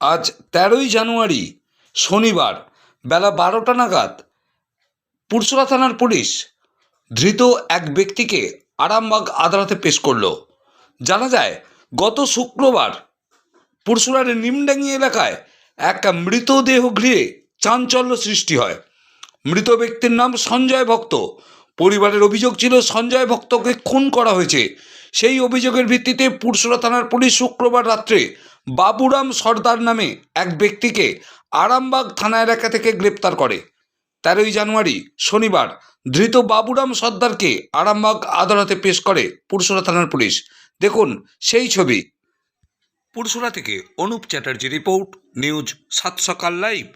আজ তেরোই জানুয়ারি, শনিবার, বেলা বারোটা নাগাদ, পুরসুরা থানার পুলিশ ধৃত এক ব্যক্তিকে আরামবাগ আদালতে পেশ করল। জানা যায়, গত শুক্রবার পুরসুরার নিমডাঙ্গি এলাকায় এক মৃতদেহ গৃহে চাঞ্চল্য সৃষ্টি হয়। মৃত ব্যক্তির নাম সঞ্জয় ভক্ত। পরিবারের অভিযোগ ছিল, সঞ্জয় ভক্তকে খুন করা হয়েছে। সেই অভিযোগের ভিত্তিতে পুরসুরা থানার পুলিশ শুক্রবার রাত্রে বাবুরাম সর্দার নামে এক ব্যক্তিকে আরামবাগ থানা এলাকা থেকে গ্রেপ্তার করে। তেরোই জানুয়ারি শনিবার ধৃত বাবুরাম সর্দারকে আরামবাগ আদালতে পেশ করে পুরসুরা থানার পুলিশ। দেখুন সেই ছবি। পুরসুরা থেকে অনুপ চ্যাটার্জি রিপোর্ট, নিউজ সাত সকাল লাইভ।